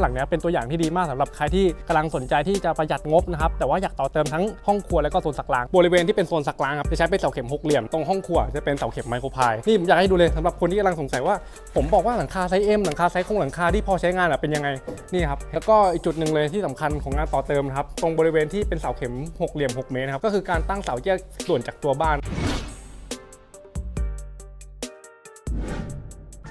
หลังนี้เป็นตัวอย่างที่ดีมากสำหรับใครที่กำลังสนใจที่จะประหยัดงบนะครับแต่ว่าอยากต่อเติมทั้งห้องครัวและก็โซนสักล้างบริเวณที่เป็นโซนสักล้างครับจะใช้เป็นเสาเข็มหกเหลี่ยมตรงห้องครัวจะเป็นเสาเข็มไมโครพายนี่ผมอยากให้ดูเลยสำหรับคนที่กำลังสงสัยว่า ผมบอกว่าหลังคาไซส์ M หลังคาไซส์โครงหลังคาที่พอใช้งานอะเป็นยังไงนี่ครับแล้วก็อีกจุดหนึ่งเลยที่สำคัญของงานต่อเติมนะครับตรงบริเวณที่เป็นเสาเข็มหกเหลี่ยมหกเมตรนะครับก็คือการตั้งเสาแยกส่วนจากตัวบ้าน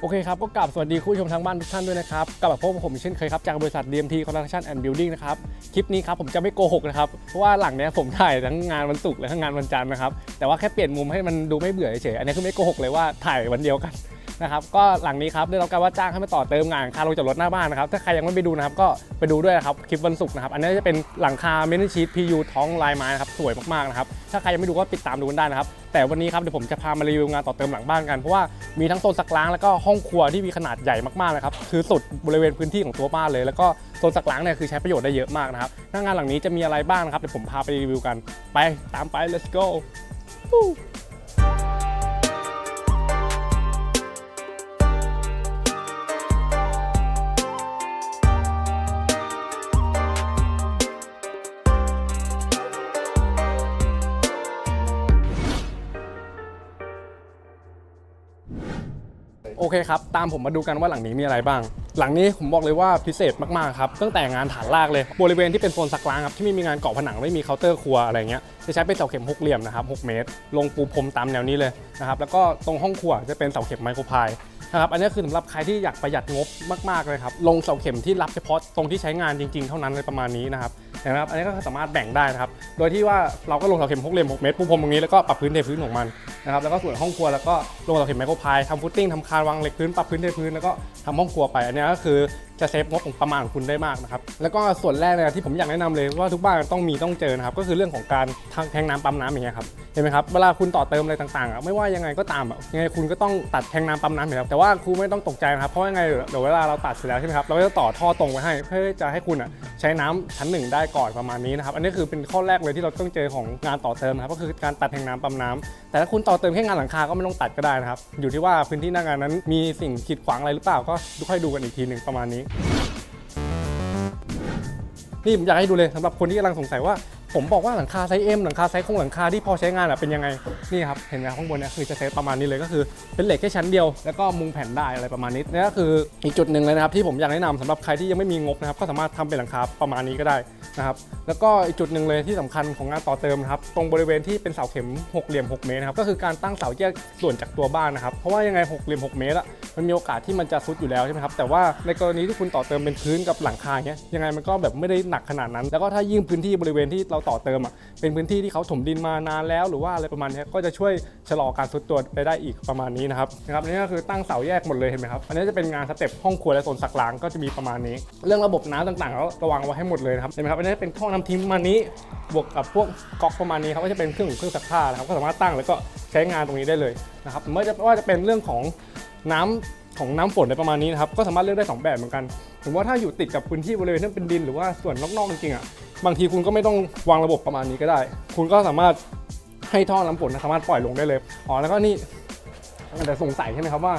โอเคครับ ก็กลับสวัสดีคุณผู้ชมทางบ้านทุกท่านด้วยนะครับกลับมาพบกับผมอีกเช่นเคยครับ จากบริษัท DMT Construction and Building นะครับ คลิปนี้ครับผมจะไม่โกหกนะครับ เพราะว่าหลังเนี้ยผมถ่ายทั้งงานวันศุกร์และทั้งงานวันจันทร์นะครับ แต่ว่าแค่เปลี่ยนมุมให้มันดูไม่เบื่อเฉยๆอันนี้คือไม่โกหกเลยว่าถ่ายวันเดียวกัน นะครับก็หลังนี้ครับได้รับการว่าจ้างให้มาต่อเติมงานคาลงจากรถหน้าบ้านนะครับถ้าใครยังไม่ไปดูนะครับก็ไปดูด้วยนะครับคลิปวันศุกร์นะครับอันนี้จะเป็นหลังคาเมทัลชีต PU ท้องลายไม้นะครับสวยมากๆนะครับถ้าใครยังไม่ดูก็ติดตามดูกันได้นะครับแต่วันนี้ครับเดี๋ยวผมจะพามารีวิวงานต่อเติมหลังบ้านกันเพราะว่ามีทั้งโซนสักล้างแล้วก็ห้องครัวที่มีขนาดใหญ่มากๆนะครับคือสุดบริเวณพื้นที่ของตัวบ้านเลย แล้วก็โซนสักล้างเนี่ยคือใช้ประโยชน์ได้เยอะมากนะครับหน้างานหลังนี้จะมีอะไรบ้างนะครับเดี๋ยวผมพาไปรีวิวกันไปตามไป let's go โเคครับ ตามผมมาดูกันว่าหลังนี้มีอะไรบ้าง หลังนี้ผมบอกเลยว่าพิเศษมากๆครับ ตั้งแต่งานฐานรากเลย บริเวณที่เป็นโซนสักล้างครับ ที่ไม่มีงานเกาะผนังไม่มีเคาน์เตอร์ครัวอะไรเงี้ย จะใช้เป็นเสาเข็มหกเหลี่ยมนะครับ6เมตร ลงปูพรมตามแนวนี้เลยนะครับ แล้วก็ตรงห้องครัวจะเป็นเสาเข็มไมโครพายนะครับ อันนี้คือสำหรับใครที่อยากประหยัดงบมากๆเลยครับ ลงเสาเข็มที่รับเฉพาะตรงที่ใช้งานจริง ๆ เท่านั้นเลยประมาณนี้นะครับนะครับ อันนี้ก็สามารถแบ่งได้นะครับ โดยที่ว่าเราก็ลงเสาเข็มหกเหลี่ยม6เมตรปูพรมตรงนี้แล้วก็ปรับพื้นเทพื้นของมัน นะครับแล้วก็ส่วนห้องครัวแล้วก็ลงเสาเข็มไมโครพายทำฟุตติ้งทำคานวางเหล็กพื้นปรับพื้นเทพื้นแล้วก็ทำห้องครัวไปอันนี้ก็คือ จะเซฟงบของประมาณของคุณได้มากนะครับแล้วก็ส่วนแรกเนี่ยที่ผมอยากแนะนำเลยว่าทุกบ้านต้องมีต้องเจอนะครับก็คือเรื่องของการแทงน้ำปั๊มน้ำอย่างเงี้ยครับเห็นไหมครับเวลาคุณต่อเติมอะไรต่างๆอะไม่ว่ายังไงก็ตามอะยังไงคุณก็ต้องตัดแทงน้ำปั๊มน้ำอยู่แล้วแต่ว่าคุณไม่ต้องตกใจนะครับเพราะยังไงเดี๋ยวเวลาเราตัดเสร็จแล้วใช่ไหมครับเราก็จะต่อท่อตรงไปให้เพื่อจะให้คุณอะใช้น้ำชั้นหนึ่งได้ก่อนประมาณนี้นะครับอันนี้คือเป็นข้อแรกเลยที่เราต้องเจอของงานต่อเติมนะครับก็คือการตัดแทงน้ำปั๊มน้ำแต่ถ้าคุณต่อเติมแค่งานหลังคาก็ไม่ต้องตัดก็ได้นะครับอยู่ที่ว่าพื้นที่หน้างานนั้นมีสิ่งขีดขวางอะไรหรือเปล่าก็ค่อยดูกันอีกทีหนึ่งประมาณนี้นี่ผมอยากให้ดูเลยสำหรับคนที่กำลังสงสัยว่า ผมบอกว่าหลังคาไซส์ M หลังคาไซส์โครงหลังคาที่พอใช้งานอะเป็นยังไงนี่ครับเห็นไหมข้างบนเนี่ยคือจะเซฟประมาณนี้เลยก็คือเป็นเหล็กแค่ชั้นเดียว แล้วก็มุงแผ่นได้อะไรประมาณนี้นี่ก็คืออีกจุดหนึ่งเลยนะครับที่ผมอยากแนะนำสำหรับใครที่ยังไม่มีงบนะครับก็สามารถทำเป็นหลังคาประมาณนี้ก็ได้นะครับแล้วก็อีกจุดหนึ่งเลยที่สำคัญของงานต่อเติมนะครับตรงบริเวณที่เป็นเสาเข็มหกเหลี่ยม6เมตรนะครับก็คือการตั้งเสาแยกส่วนจากตัวบ้านนะครับเพราะว่ายังไงหกเหลี่ยม6เมตรอะมันมีโอกาสที่มันจะซุดอยู่แล้วใช่ไหมครับแต่ว่าในกรณีที่คุณต่อเติมเป็นพื้นกับหลังคาเงี้ยยังไงมันก็แบบไม่ได้หนักขนาดนั้น แล้วก็ถ้ายิ่งพื้นที่บริเวณที่เราต่อเติมอะเป็นพื้นที่ที่เขาถมดินมานานแล้ว หรือว่าอะไรประมาณนี้ก็จะช่วยชะลอการซุดตัวไปได้อีกประมาณนี้นะครับนะครับอันนี้ก็คือตั้งเสาแยกหมดเลยเห็นไหมครับอันนี้จะเป็นงานสเต็ปห้องครัวและโซนสักล้างก็จะมีประมาณนี้ เรื่องระบบน้ำต่างๆเราระวังไว้ให้หมดเลยนะครับเห็นไหมครับอันนี้เป็นท่อน้ำทิ้งประมาณนี้บวกกับพวกก๊อกประมาณนี้ครับก็จะเป็นเครื่องของเครื่องซักผ้านะครับก็สามารถตั้งแล้วก็ใช้งานตรงนี้ได้เลยนะครับไม่ว่าจะเป็นเรื่องของน้ำ ของน้ำฝนในประมาณนี้นะครับก็สามารถเลือกได้ 2 แบบเหมือนกันถึงว่าถ้าอยู่ติดกับพื้นที่บริเวณที่เป็นดินหรือว่าส่วนนอกๆจริงๆอะบางทีคุณก็ไม่ต้องวางระบบประมาณนี้ก็ได้ คุณก็สามารถให้ท่อน้ำฝนนะสามารถปล่อยลงได้เลยอ๋อแล้วก็นี่แต่สงสัยใช่ไหมครับว่า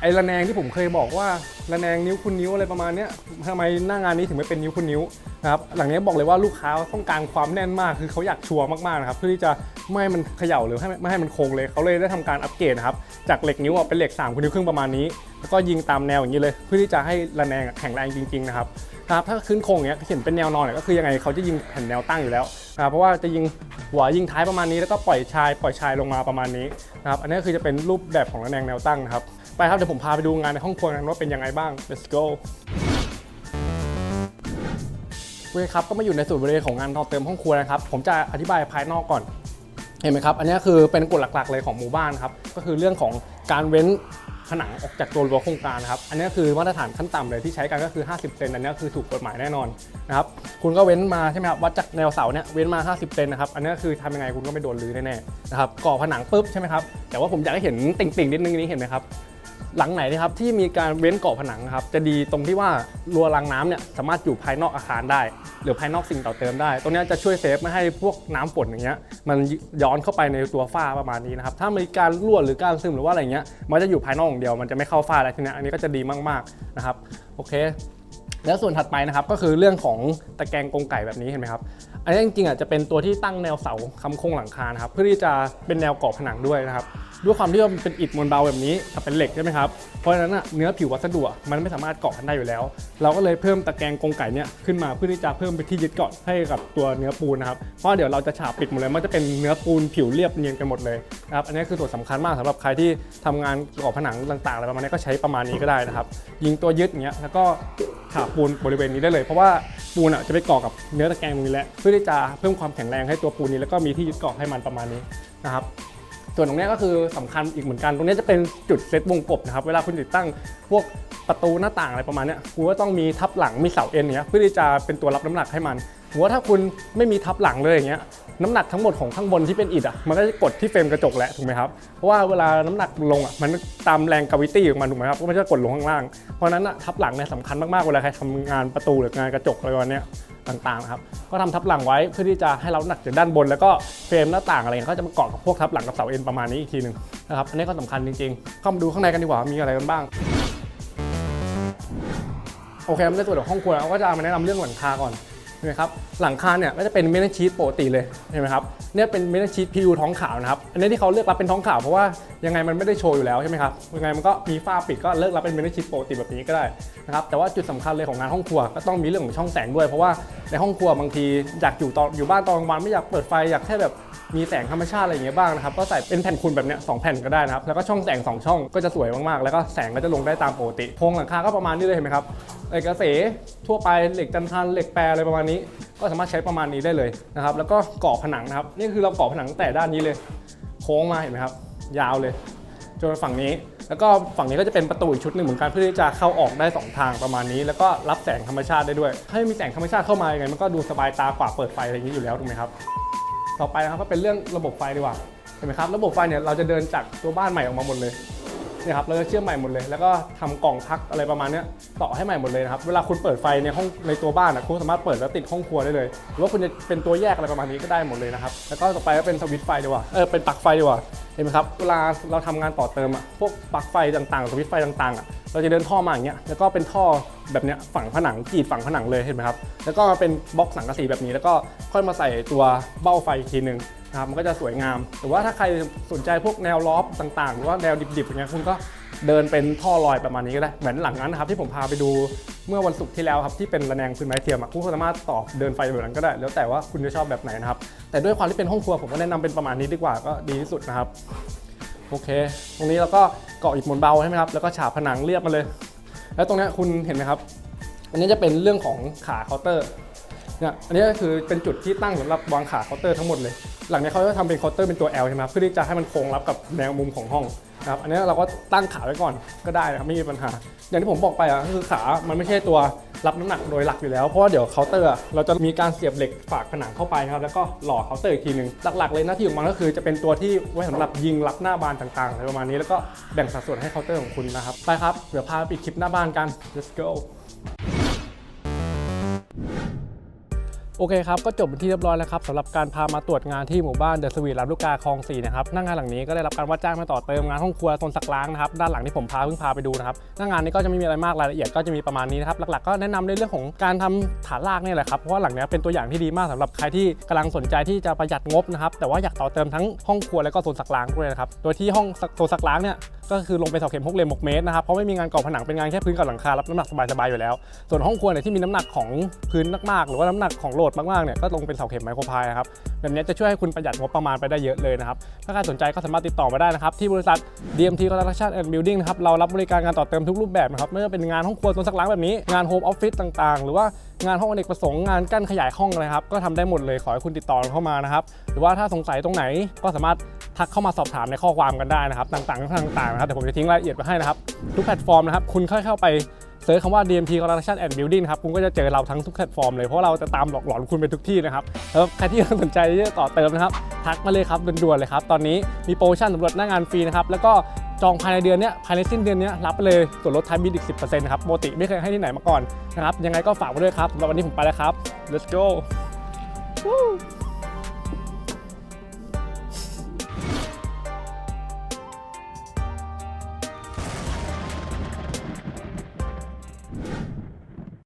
ไอ้ระแนงที่ผมเคยบอกว่าระแนงนิ้วคุณนิ้วอะไรประมาณนี้ทำไมหน้างานนี้ถึงไม่เป็นนิ้วคุณนิ้วนะครับหลังนี้บอกเลยว่าลูกค้าต้องการความแน่นมากคือเขาอยากชัวร์มากๆนะครับเพื่อที่จะไม่ให้มันเขย่าหรือให้ไม่ให้มันโค้งเลยเขาเลยได้ทำการอัปเกรดนะครับจากเหล็กนิ้วเป็นเหล็ก3คุณนิ้วครึ่งประมาณนี้ แล้วก็ยิงตามแนวอย่างนี้เลย เพื่อที่จะให้ระแนงแข็งแรงจริงๆนะครับครับถ้าขึ้นโค้งเงี้ยเห็นเป็นแนวนอนเนี่ยก็คือยังไงเขาจะยิงแผ่นแนวตั้งอยู่แล้วนะครับเพราะว่าจะยิงหัวยิงท้ายประมาณนี้แล้วก็ปล่อยชายปล่อยชายลงมาประมาณนี้นะครับอันนี้ก็คือจะเป็นรูปแบบของระแนงแนวตั้งนะครับไปครับเดี๋ยวผมพาไปดูงานในห้องครัวกันว่าเป็นยังไงบ้าง let's go โอเคครับก็มาอยู่ในส่วนบริเวณของงานต่อเติมห้องครัวนะครับ ผมจะอธิบายภายนอกก่อน เห็นไหมครับ อันนี้คือเป็นกฎหลักๆเลยของหมู่บ้านครับ ก็คือเรื่องของการเว้น ผนังออกจากตัวรั้วโครงการนะครับ อันนี้คือมาตรฐานขั้นต่ำเลยที่ใช้กันก็คือ 50 เซนอันนี้คือถูกกฎหมายแน่นอนนะครับ คุณก็เว้นมาใช่ไหมครับ วัดจากแนวเสาเนี่ยเว้นมา 50 เซนนะครับ อันนี้คือทำยังไงคุณก็ไม่โดนรื้อแน่ๆนะครับ ก่อผนังปุ๊บใช่ไหมครับ แต่ว่าผมอยากให้เห็นติ่งๆนิดนึงนี้เห็นไหมครับ หลังไหนนะครับที่มีการเว้นเกาะผนังครับจะดีตรงที่ว่ารัวรางน้ำเนี่ยสามารถอยู่ภายนอกอาคารได้ หรือภายนอกสิ่งต่อเติมได้ ตรงนี้จะช่วยเซฟไม่ให้พวกน้ำฝนอย่างเงี้ยมันย้อนเข้าไปในตัวฝ้าประมาณนี้นะครับถ้ามีการรั่วหรือการซึมหรือว่าอะไรเงี้ยมันจะอยู่ภายนอกอย่างเดียวมันจะไม่เข้าฝ้าอะไรทีเนี้ยอันนี้ก็จะดีมากๆนะครับโอเค แล้วส่วนถัดไปนะครับก็คือเรื่องของตะแกรงกรงไก่แบบนี้เห็นไหมครับ อันนี้จริงๆอะจะเป็นตัวที่ตั้งแนวเสาค้ำโครงหลังคานะครับเพื่อที่จะเป็นแนวก่อผนังด้วยนะครับด้วยความที่ว่ามันเป็นอิฐมวลเบาแบบนี้กับเป็นเหล็กใช่ไหมครับเพราะฉะนั้นอะเนื้อผิววัสดุมันไม่สามารถเกาะกันได้อยู่แล้ว เราก็เลยเพิ่มตะแกรงกรงไก่เนี่ยขึ้นมาเพื่อที่จะเพิ่มไปที่ยึดเกาะให้กับตัวเนื้อปูนนะครับเพราะเดี๋ยวเราจะฉาบปิดหมดเลยมันจะเป็นเนื้อปูนผิวเรียบเนียนกันหมดเลยนะครับอันนี้คือส่วนสำคัญมากสำหรับใครที่ทำงานก่อผนังต่างๆอะไรประมาณนี้ก็ใช้ประมาณนี้ก็ได้นะครับยิงตัวยึดเงี้ยแล้วก็ ถาปูนบริเวณนี้ได้เลย เพราะว่าปูนอะจะไปเกาะกับเนื้อตะแกรงตรงนี้แหละเพื่อที่จะเพิ่มความแข็งแรงให้ตัวปูนนี้แล้วก็มีที่ยึดเกาะให้มันประมาณนี้นะครับส่วนตรงนี้ก็คือสำคัญอีกเหมือนกัน ตรงนี้จะเป็นจุดเซตวงกบนะครับเวลาคุณติดตั้งพวกประตูหน้าต่างอะไรประมาณนี้คุณก็ต้องมีทับหลังมีเสาเอ็นเนี้ยเพื่อที่จะเป็นตัวรับน้ำหนักให้มัน หัวาถ้าคุณไม่มีทับหลังเลยอย่างเงี้ยน้ำหนักทั้งหมดของข้างบนที่เป็นอิฐอะมันก็จะกดที่เฟรมกระจกแหละถูกไหมครับเพราะว่าเวลาน้ำหนักลงอะมันตามแรงกาวิตี้ของมันถูกไหมครับก็มันจะกดลงข้างล่างเพราะฉะนั้นอะทับหลังเนี่ยสำคัญมากๆเวลาใครทำงานประตูหรืองานกระจกอะไรประมาณเนี้ยต่างๆครับก็ทำทับหลังไว้เพื่อที่จะให้เราหนักจากด้านบน แล้วก็เฟรมหน้าต่างอะไรเงี้ยก็จะมาเกาะกับพวกทับหลังกับเสาเอ็นประมาณนี้อีกทีหนึ่งนะครับอันนี้ก็สำคัญจริงๆเข้ามาดูข้างในกันดีกว่ามีอะไรกันบ้างโอเคในส่วนของห้องครัวเราก็จะมาแนะนำเรื่องหลังคาก่อน ห็นไหมครับหลังคาเนี่ยก็จะเป็นเมทัลชีตปกติเลยเห็นไหมครับเนี่ยเป็นเมทัลชีตพิวท้องขาวนะครับอันนี้ที่เขาเลือกรับเป็นท้องขาวเพราะว่ายังไงมันไม่ได้โชว์อยู่แล้วใช่ไหมครับยังไงมันก็มีฝ้าปิดก็เลือกรับเป็นเมทัลชีตปกติแบบนี้ก็ได้นะครับแต่ว่าจุดสำคัญเลยของงานห้องครัวก็ต้องมีเรื่องของช่องแสงด้วยเพราะว่า ในห้องครัวบางทีอยากอยู่ตอนอยู่บ้านตอนกลางวันไม่อยากเปิดไฟอยากแค่แบบมีแสงธรรมชาติอะไรอย่างเงี้ยบ้างนะครับก็ใส่เป็นแผ่นคูณแบบเนี้ยสองแผ่นก็ได้นะครับแล้วก็ช่องแสงสองช่องก็จะสวยมากๆ แล้วก็แสงก็จะลงได้ตามปกติโครงหลังคาก็ประมาณนี้เลยเห็นไหมครับเหล็กกระเสทั่วไปเหล็กจันทานเหล็กแปรอะไรประมาณนี้ ก็สามารถใช้ประมาณนี้ได้เลยนะครับแล้วก็ก่อผนังนะครับนี่คือเราก่อผนังแต่ด้านนี้เลย โค้งมาเห็นไหมครับยาวเลย นฝั่งนี้ แล้วก็ฝั่งนี้ก็จะเป็นประตูอีกชุดหนึ่งเหมือนกันเพื่อที่จะเข้าออกได้สองทางประมาณนี้ แล้วก็รับแสงธรรมชาติได้ด้วย ถ้ามีแสงธรรมชาติเข้ามายังไงมันก็ดูสบายตากว่าเปิดไฟอะไรอย่างนี้อยู่แล้วถูกไหมครับ ต่อไปนะครับก็เป็นเรื่องระบบไฟดีกว่า เห็นไหมครับ ระบบไฟเนี่ยเราจะเดินจากตัวบ้านใหม่ออกมาหมดเลย เนี่ยครับเราจะเชื่อมใหม่หมดเลย แล้วก็ทำกล่องพักอะไรประมาณนี้ต่อให้ใหม่หมดเลยนะครับ เวลาคุณเปิดไฟในห้องในตัวบ้านอะคุณสามารถเปิดแล้วติดห้องครัวได้เลย หรือว่าคุณจะเป็นตัวแยกอะไรประมาณนี้ก็ได้หมดเลยนะครับ แล้วก็ต่อไปก็เป็นสวิตช์ไฟดีกว่า เออ เป็นปลั๊กไฟดีกว่า เห็นไหมครับ เวลาเราทำงานต่อเติมอะ พวกปลั๊กไฟต่างๆ สวิตช์ไฟต่างๆอะ เราจะเดินท่อมาอย่างเงี้ย แล้วก็เป็นท่อแบบเนี้ยฝังผนังกรีดฝังผนังเลยเห็นไหมครับ แล้วก็มาเป็นบล็อกสังกะสีแบบนี้ แล้วก็ค่อยมาใส่ตัวเบ้าไฟอีกทีหนึ่ง นะครับมันก็จะสวยงามหรือว่าถ้าใครสนใจพวกแนวล็อบต่างๆ หรือว่าแนวดิบๆอย่างเงี้ยคุณก็เดินเป็นท่อลอยประมาณนี้ก็ได้ เหมือนหลังนั้นนะครับที่ผมพาไปดูเมื่อวันศุกร์ที่แล้วครับที่เป็นระแนงพื้นไม้เทียมคุณก็สามารถต่อเดินไฟแบบนั้นก็ได้ แล้วแต่ว่าคุณจะชอบแบบไหนนะครับแต่ด้วยความที่เป็นห้องครัวผมก็แนะนำเป็นประมาณนี้ดีกว่าก็ดีที่สุดนะครับโอเค ตรงนี้เราก็เกาะอิฐมวลเบาใช่ไหมครับแล้วก็ฉาบผนังเรียบมาเลย แล้วตรงนี้คุณเห็นไหมครับ อันนี้จะเป็นเรื่องของขาเคาน์เตอร์เนี่ยอันนี้ก็คือเป็นจุดที่ตั้งสำหรับวางขาเคาน์เตอร์ทั้งหมดเลย หลังนี้เขาจะทำเป็นเคาน์เตอร์เป็นตัว L ใช่ไหมครับเพื่อที่จะให้มันโค้งรับกับแนวมุมของห้องนะครับอันนี้เราก็ตั้งขาไว้ก่อนก็ได้นะครับไม่มีปัญหา อย่างที่ผมบอกไปอะก็คือขา มันไม่ใช่ตัวรับน้ำหนักโดยหลักอยู่แล้วเพราะว่าเดี๋ยวเคาน์เตอร์อะเราจะมีการเสียบเหล็กฝากผนังเข้าไปนะครับแล้วก็หล่อเคาน์เตอร์อีกทีหนึ่งหลักๆเลยหน้าที่ของมันก็คือจะเป็นตัวที่ไว้สำหรับยิงรับหน้าบานต่างๆอะไรประมาณนี้แล้วก็แบ่งสัดส่วนให้เคาน์เตอร์ของคุณนะครับไปครับเดี๋ยวพาไปปิดคลิปหน้าบ้านกัน let's go โอเคครับ ก็จบเป็นที่เรียบร้อยแล้วครับสำหรับการพามาตรวจงานที่หมู่บ้านเดอะสวีทลำลูกกาคลอง4นะครับหน้างานหลังนี้ก็ได้รับการว่าจ้างมาต่อเติมงานห้องครัวโซนสักล้างนะครับด้านหลังที่ผมพาเพิ่งพาไปดูนะครับหน้างานนี้ก็จะไม่มีอะไรมากรายละเอียดก็จะมีประมาณนี้นะครับหลักๆก็แนะนำในเรื่องของการทำฐานรากนี่แหละครับเพราะว่าหลังนี้เป็นตัวอย่างที่ดีมากสำหรับใครที่กำลังสนใจที่จะประหยัดงบนะครับแต่ว่าอยากต่อเติมทั้งห้องครัวแล้วก็โซนสักล้างด้วยนะครับโดยที่ห้องโซนสักล้างเนี่ยก็คือลงไปเสาเข็ม6เหลี่ยม6เมตรนะครับเพราะไม่มีงานก่อผนังเป็นงานแค่พื้นกับหลังคารับน้ำหนักสบายๆอยู่แล้ว ส่วนห้องครัวเนี่ยที่มีน้ำหนักของพื้นมากๆหรือว่าน้ำหนักของโลดมากๆเนี่ยก็ลงเป็นเสาเข็มไมโครพายนะครับแบบนี้จะช่วยให้คุณประหยัดงบประมาณไปได้เยอะเลยนะครับถ้าใครสนใจก็สามารถติดต่อมาได้นะครับที่บริษัท DMT Construction and Building นะครับเรารับบริการงานต่อเติมทุกรูปแบบนะครับไม่ว่าเป็นงานห้องครัวโซนสักล้างแบบนี้งานโฮมออฟฟิศต่างๆ หรือว่างานห้องอเนกประสงค์งานกั้นขยายห้องนะครับก็ทำได้หมดเลยขอให้คุณติดต่อเข้ามานะครับหรือว่าถ้าสงสัยตรงไหนก็สามารถทักเข้ามาสอบถามในข้อความกันได้นะครับ ต่างๆ ต่างๆนะครับเดี๋ยวผมจะทิ้งรายละเอียดไว้ให้นะครับ ทุกแพลตฟอร์มนะครับ คุณค่อยเข้าไป เซิร์ชคำว่า DMT Construction and Building ครับคุณก็จะเจอเราทั้งทุกแพลตฟอร์มเลย เพราะเราจะตามหลอกหลอนคุณไปทุกที่นะครับแล้วใครที่สนใจที่จะต่อเติมนะครับ ทักมาเลยครับด่วนๆเลยครับ ตอนนี้มีโปรโมชั่นสำหรับหน้างานฟรีนะครับแล้วก็จองภายในเดือนนี้ภายในสิ้นเดือนนี้รับไปเลยส่วนลดท้ายบินอีก 10%นะครับปกติไม่เคยให้ที่ไหนมาก่อนนะครับยังไงก็ฝากไว้ด้วยครับสำหรับวันนี้ผมไปแล้วครับ let's go Woo